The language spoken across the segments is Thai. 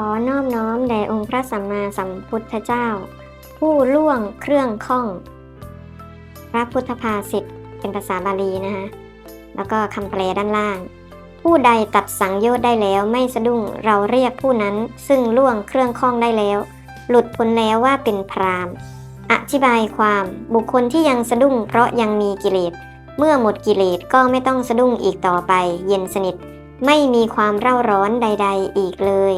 อนอบน้อมแด่องค์พระสัมมาสัมพุทธเจ้า ผู้ล่วงเครื่องข้อง พระพุทธภาษิตเป็นภาษาบาลีนะคะแล้วก็คำแปลด้านล่าง ผู้ใดตัดสังโยชน์ได้แล้วไม่สะดุ้งเราเรียกผู้นั้นซึ่งล่วงเครื่องข้องได้แล้ว หลุดพ้นแล้วว่าเป็นพรามอธิบายความบุคคลที่ยังสะดุ้งเพราะยังมีกิเลสเมื่อหมดกิเลสก็ไม่ต้องสะดุ้งอีกต่อไป เย็นสนิท ไม่มีความเร่าร้อนใด ๆ อีกเลย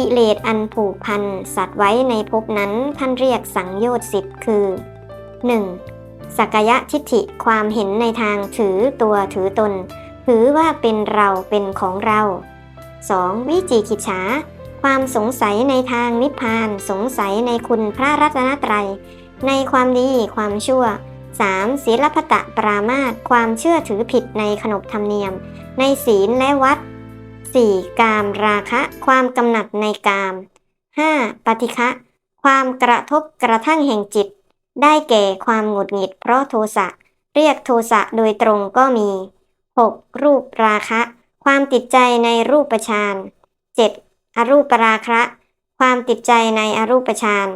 กิเลสอันผูกพันสัตว์ไว้ในภพนั้นท่านเรียกสังโยชน์สิบคือ 1. สักยะทิฏฐิความเห็นในทางถือตัวถือตน ถือว่าเป็นเราเป็นของเรา 2. วิจิกิจฉา ความสงสัยในทางนิพพาน สงสัยในคุณพระรัตนตรัย ในความดีความชั่ว 3. ศีลพตะปรามาตความเชื่อถือผิดในขนบธรรมเนียม ในศีลและวัด 4. กามราคะ ความกำหนัดในกาม 5. ปฏิฆะความกระทบกระทั่งแห่งจิต ได้แก่ความหงุดหงิดเพราะโทสะ เรียกโทสะโดยตรงก็มี 6. รูปราคะ ความติดใจในรูปฌาน 7. อรูปราคะ ความติดใจในอรูปฌาน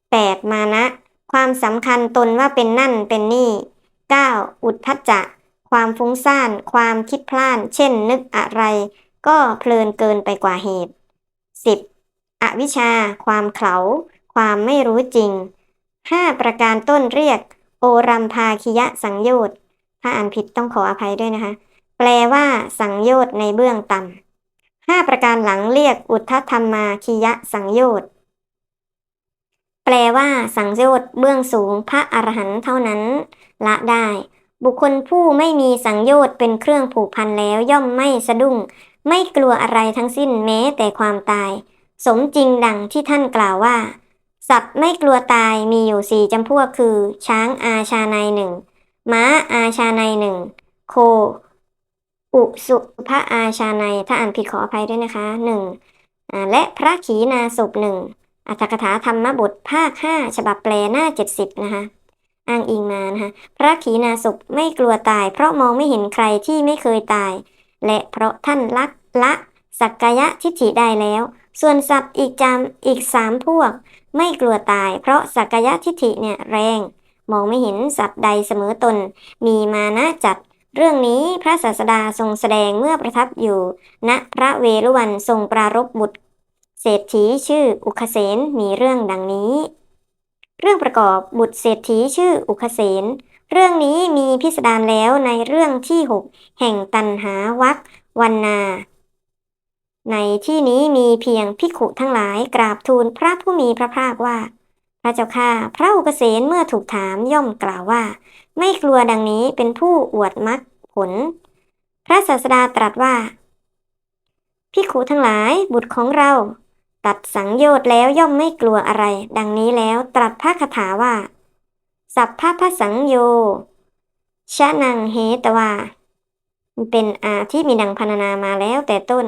8. มานะ ความสำคัญตนว่าเป็นนั่นเป็นนี่ 9. อุทธัจจะ ความฟุ้งซ่าน ความคิดพล่าน เช่น นึกอะไร ก็เพลินเกินไปกว่าเหตุ 10. อวิชชา ความเขลาความไม่รู้จริง 5 ประการต้นเรียก โอรัมภาคิยะสังโยชน์ถ้าอ่านผิดต้องขออภัยด้วยนะคะ แปลว่า สังโยชน์ในเบื้องต่ำห้าประการหลังเรียกอุทธธรรมมาคิยะสังโยชน์แปลว่า สังโยชน์เบื้องสูงพระอรหันต์เท่านั้น ละได้บุคคลผู้ไม่มีสังโยชน์เป็นเครื่องผูกพันแล้วย่อมไม่สะดุ้ง ไม่กลัวอะไรทั้งสิ้นแม้แต่ความตาย สมจริงดังที่ท่านกล่าวว่า สัตว์ไม่กลัวตายมีอยู่สี่จำพวกคือ ช้างอาชาในหนึ่งม้าอาชาในหนึ่งโค อุสุภอาชาในถ้าอ่านผิดขออภัยด้วยนะคะหนึ่งและพระขีณาสพหนึ่งอัตถกถาธรรมบทภาค5ฉบับแปลหน้า70นะคะอ้างอิงมานะคะพระขีณาสพไม่กลัวตาย เพราะมองไม่เห็นใครที่ไม่เคยตาย และเพราะท่านลักละสักกายะทิฏฐิได้แล้ว ส่วนสัตว์อีกจำอีกสามพวก ไม่กลัวตาย เพราะสักกายะทิฏฐิเนี่ยแรง มองไม่เห็นสัตว์ใดเสมอตน มีมานะจัด เรื่องนี้พระศาสดาทรงแสดงเมื่อประทับอยู่ณพระเวฬุวันทรงปรารภบุตร เศรษฐีชื่ออุคเสนมีเรื่องดังนี้ เรื่องประกอบบุตรเศรษฐีชื่ออุคเสน เรื่องนี้มีพิสดารแล้วในเรื่องที่หกแห่งตันหาวักวันนา ในที่นี้มีเพียงภิขุทั้งหลายกราบทูลพระผู้มีพระภาคว่า พระเจ้าข้าพระอุกเสนเมื่อถูกถามย่อมกล่าวว่า ไม่กลัวดังนี้เป็นผู้อวดมรรคผล พระศาสดาตรัสว่าพิขุทั้งหลายบุตรของเรา ตัดสังโยชน์แล้วย่อมไม่กลัวอะไร ดังนี้แล้วตรัสพระคาถาว่า สัพพะพสังโยชะนังเหตวา เป็นอาที่มีดังพรรณนามาแล้วแต่ต้น